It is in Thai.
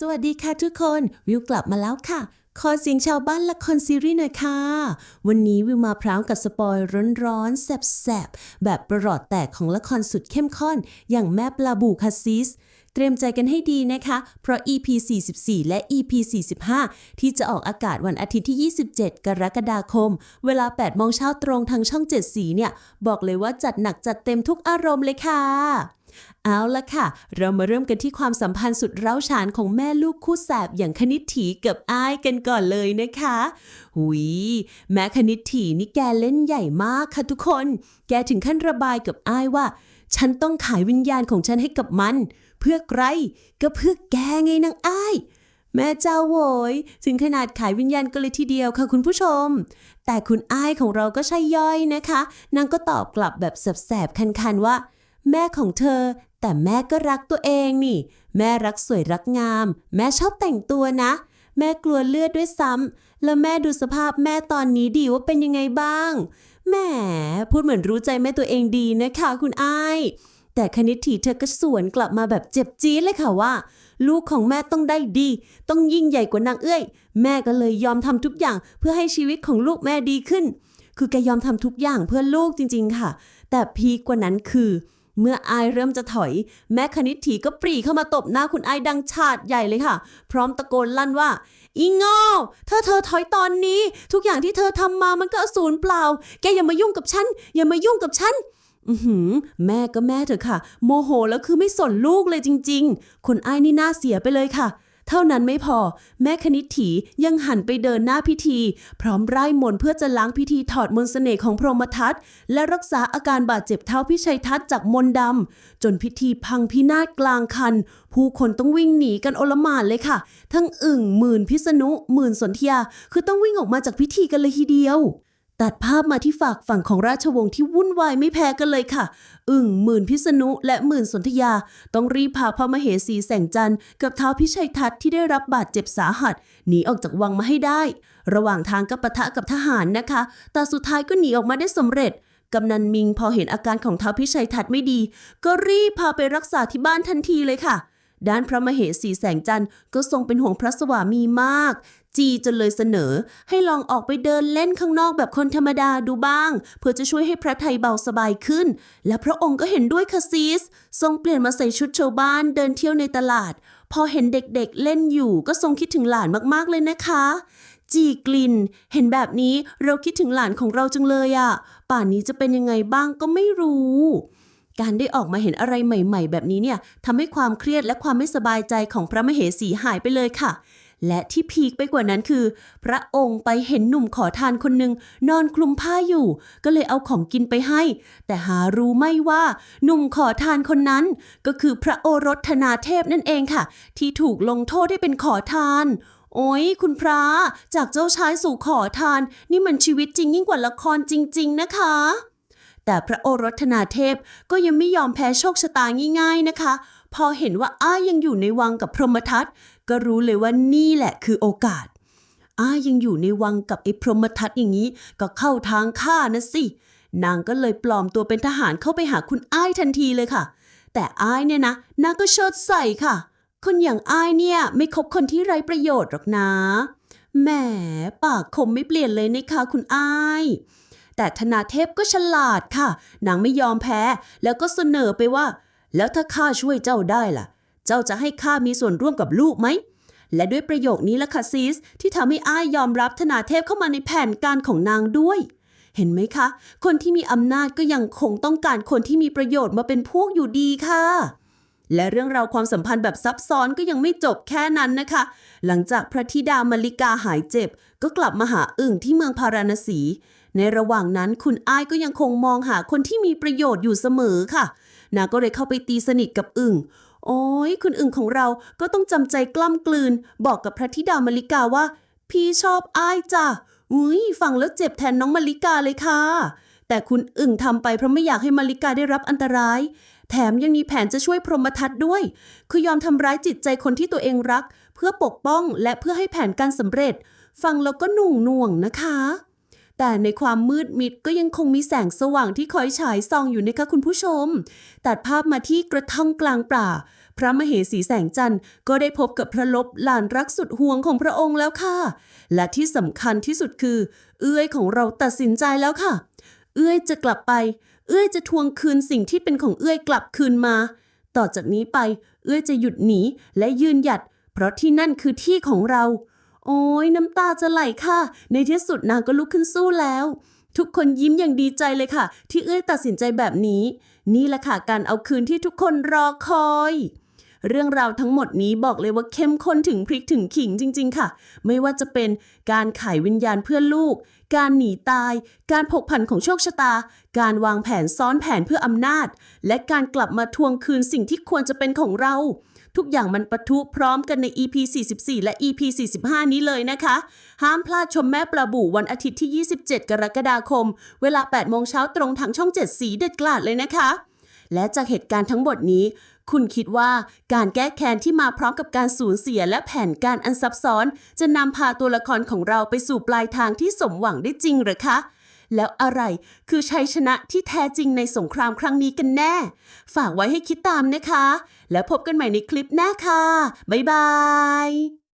สวัสดีค่ะทุกคน วิวกลับมาแล้วค่ะ ขอเสียงชาวบ้านละครซีรีส์หน่อยค่ะ วันนี้วิวมาพร้อมกับสปอยร้อนๆแสบๆ แบบประหลอดแตกของละครสุดเข้มข้น อย่างแม่ปลาบูคาซิส เตรียมใจกันให้ดีนะคะ เพราะ EP 44 และ EP 45 ที่จะออกอากาศวันอาทิตย์ที่ 27 กรกฎาคม เวลา8โมงเช้าตรงทางช่อง 7 สีเนี่ย บอกเลยว่าจัดหนักจัดเต็มทุกอารมณ์เลยค่ะ เอาละค่ะ เรามาเริ่มกันที่ความสัมพันธ์สุดเร้าฉานของแม่ลูกคู่แสบอย่างคณิตถีกับอ้ายกันก่อนเลยนะคะ หุย แม่คณิตถีนี่แกเล่นใหญ่มากค่ะทุกคน แกถึงขั้นระบายกับอ้ายว่า ฉันต้องขายวิญญาณของฉันให้กับมัน เพื่อใคร ก็เพื่อแกไงนางอ้ายแม่เจ้าโวยถึงขนาดขายวิญญาณกันเลยทีเดียวค่ะคุณผู้ชม แต่คุณอ้ายของเราก็ใช่ย่อยนะคะ นางก็ตอบกลับแบบแสบๆคันๆว่า แม่ของเธอ แต่แม่ก็รักตัวเองนี่ แม่รักสวยรักงาม แม่ชอบแต่งตัวนะ แม่กลัวเลือดด้วยซ้ำแล้วแม่ดูสภาพแม่ตอนนี้ดีว่าเป็นยังไงบ้างแหมพูดเหมือนรู้ใจแม่ตัวเองดีนะคะ คุณอ้ายแต่คณิตถีเธอก็สวนกลับมาแบบเจ็บจี๊ดเลยค่ะว่า ลูกของแม่ต้องได้ดี ต้องยิ่งใหญ่กว่านางเอ้ยแม่ก็เลยยอมทำทุกอย่างเพื่อให้ชีวิตของลูกแม่ดีขึ้น คือแกยอมทำทุกอย่างเพื่อลูกจริง ๆ ค่ะ แต่พีกว่านั้นคือ เมื่อไอเริ่มจะถอย แม่คณิตถีก็ปรีเข้ามาตบหน้าคุณไอดังชาดใหญ่เลยค่ะ พร้อมตะโกนลั่นว่า อีโง่เธอเธอถอยตอนนี้ ทุกอย่างที่เธอทำมามันก็อสูญเปล่า แกอย่ามายุ่งกับฉัน อย่ามายุ่งกับฉันอือหือแม่ก็แม่เถอะค่ะ โมโหแล้วคือไม่สนลูกเลยจริง ๆ คนอ้นี่น่าเสียไปเลยค่ะ เท่านั้นไม่พอ แม่คณิตถียังหันไปเดินหน้าพิธี พร้อมไร้มนเพื่อจะล้างพิธีถอดมนต์เสน่ห์ของพรหมทัตและรักษาอาการบาดเจ็บเท้าพิชัยทัตจากมนต์ดำจนพิธีพังพินาศกลางคัน ผู้คนต้องวิ่งหนีกันโอลมานเลยค่ะ ทั้งอึ่งหมื่นพิษณุหมื่นสนธยา คือต้องวิ่งออกมาจากพิธีกันเลยทีเดียวตัดภาพมาที่ฝากฝั่งของราชวงศ์ที่วุ่นวายไม่แพ้กันเลยค่ะ อึ่งหมื่นพิษณุและหมื่นสนธยา ต้องรีบพาพระมเหสีแสงจันทร์กับเท้าพิชัยทัตที่ได้รับบาดเจ็บสาหัสหนีออกจากวังมาให้ได้ ระหว่างทางก็ปะทะกับทหารนะคะ แต่สุดท้ายก็หนีออกมาได้สำเร็จกำนันมิงพอเห็นอาการของเท้าพิชัยทัตไม่ดี ก็รีบพาไปรักษาที่บ้านทันทีเลยค่ะ ด้านพระมเหสีแสงจันทร์ก็ทรงเป็นห่วงพระสวามีมาก จีจนเลยเสนอให้ลองออกไปเดินเล่นข้างนอกแบบคนธรรมดาดูบ้าง เพื่อจะช่วยให้พระไทยเบาสบายขึ้น และพระองค์ก็เห็นด้วยค่ะซีส ทรงเปลี่ยนมาใส่ชุดชาวบ้านเดินเที่ยวในตลาด พอเห็นเด็กๆเล่นอยู่ก็ทรงคิดถึงหลานมากๆเลยนะคะจีกลิน เห็นแบบนี้เราคิดถึงหลานของเราจังเลยอะป่านนี้จะเป็นยังไงบ้างก็ไม่รู้ การได้ออกมาเห็นอะไรใหม่ ๆ แบบนี้เนี่ยทำให้ความเครียดและความไม่สบายใจของพระมเหสีหายไปเลยค่ะ และที่พีคไปกว่านั้นคือ พระองค์ไปเห็นหนุ่มขอทานคนหนึ่งนอนคลุมผ้าอยู่ ก็เลยเอาของกินไปให้ แต่หารู้ไม่ว่าหนุ่มขอทานคนนั้น ก็คือพระโอรสธนาเทพนั่นเองค่ะ ที่ถูกลงโทษให้เป็นขอทานโอ้ยคุณพระจากเจ้าชายสู่ขอทาน นี่มันชีวิตจริงยิ่งกว่าละครจริง ๆ นะคะ แต่พระโอรสธนาเทพก็ยังไม่ยอมแพ้โชคชะตาง่ายๆนะคะ พอเห็นว่าอ้ายังอยู่ในวังกับพรหมทัตก็รู้เลยว่านี่แหละคือโอกาส อ้ายังอยู่ในวังกับไอ้พรหมทัตอย่างนี้ ก็เข้าทางฆ่านะสินางก็เลยปลอมตัวเป็นทหารเข้าไปหาคุณอ้ายทันทีเลยค่ะ แต่อ้ายเนี่ยนะนางก็เชิดใส่ค่ะ คนอย่างอ้ายเนี่ยไม่คบคนที่ไร้ประโยชน์หรอกนะแหมปากคมไม่เปลี่ยนเลยนะคะคุณอ้าย แต่ธนาเทพก็ฉลาดค่ะ นางไม่ยอมแพ้ แล้วก็เสนอไปว่า แล้วถ้าข้าช่วยเจ้าได้ล่ะ เจ้าจะให้ข้ามีส่วนร่วมกับลูกไหม และด้วยประโยคนี้ละค่ะซีสที่ทำให้อ้ายยอมรับธนาเทพเข้ามาในแผนการของนางด้วย เห็นไหมคะ คนที่มีอำนาจก็ยังคงต้องการคนที่มีประโยชน์มาเป็นพวกอยู่ดีค่ะและเรื่องราวความสัมพันธ์แบบซับซ้อนก็ยังไม่จบแค่นั้นนะคะ หลังจากพระธิดามาริกาหายเจ็บ ก็กลับมาหาอึ่งที่เมืองพาราณสี ในระหว่างนั้นคุณอ้ายก็ยังคงมองหาคนที่มีประโยชน์อยู่เสมอค่ะ นาก็เลยเข้าไปตีสนิทกับอึ่ง โอ้ยคุณอึ่งของเราก็ต้องจำใจกล้ำกลืน บอกกับพระธิดามาริกาว่า พี่ชอบอ้ายจ้ะ อุ้ยฟังแล้วเจ็บแทนน้องมาริกาเลยค่ะ แต่คุณอึ่งทำไปเพราะไม่อยากให้มาริกาได้รับอันตราย แถมยังมีแผนจะช่วยพรหมทัตด้วย คือยอมทำร้ายจิตใจคนที่ตัวเองรัก เพื่อปกป้องและเพื่อให้แผนการสำเร็จ ฟังแล้วก็หนุ่งหน่วงนะคะ แต่ในความมืดมิดก็ยังคงมีแสงสว่างที่คอยฉายส่องอยู่นะคะคุณผู้ชม ตัดภาพมาที่กระท่อมกลางป่า พระมเหสีแสงจันทร์ก็ได้พบกับพระลบหลานรักสุดห่วงของพระองค์แล้วค่ะ และที่สำคัญที่สุดคือ เอื้อยของเราตัดสินใจแล้วค่ะ เอื้อยจะกลับไป เอื้อยจะทวงคืนสิ่งที่เป็นของเอื้อยกลับคืนมา ต่อจากนี้ไป เอื้อยจะหยุดหนีและยืนหยัด เพราะที่นั่นคือที่ของเรา โอ้ยน้ำตาจะไหลค่ะ ในที่สุดนางก็ลุกขึ้นสู้แล้ว ทุกคนยิ้มอย่างดีใจเลยค่ะ ที่เอื้อยตัดสินใจแบบนี้ นี่แหละค่ะการเอาคืนที่ทุกคนรอคอย เรื่องราวทั้งหมดนี้บอกเลยว่าเข้มข้นถึงพริกถึงขิงจริง ๆ ค่ะ ไม่ว่าจะเป็นการไขวิญญาณเพื่อลูก การหนีตาย การผกผันของโชคชะตา การวางแผนซ้อนแผนเพื่ออำนาจ และการกลับมาทวงคืนสิ่งที่ควรจะเป็นของเรา ทุกอย่างมันปะทุพร้อมกันใน EP 44 และ EP 45 นี้เลยนะคะ ห้ามพลาดชมแม่ปลาบู่วันอาทิตย์ที่ 27 กรกฎาคม เวลา8โมงเช้าตรงทางช่อง 7 สีเด็ดกลาดเลยนะคะและจากเหตุการณ์ทั้งหมดนี้ คุณคิดว่าการแก้แค้นที่มาพร้อมกับการสูญเสียและแผนการอันซับซ้อน จะนำพาตัวละครของเราไปสู่ปลายทางที่สมหวังได้จริงหรือคะ แล้วอะไรคือชัยชนะที่แท้จริงในสงครามครั้งนี้กันแน่ ฝากไว้ให้คิดตามนะคะ แล้วพบกันใหม่ในคลิปหน้าค่ะ บ๊ายบาย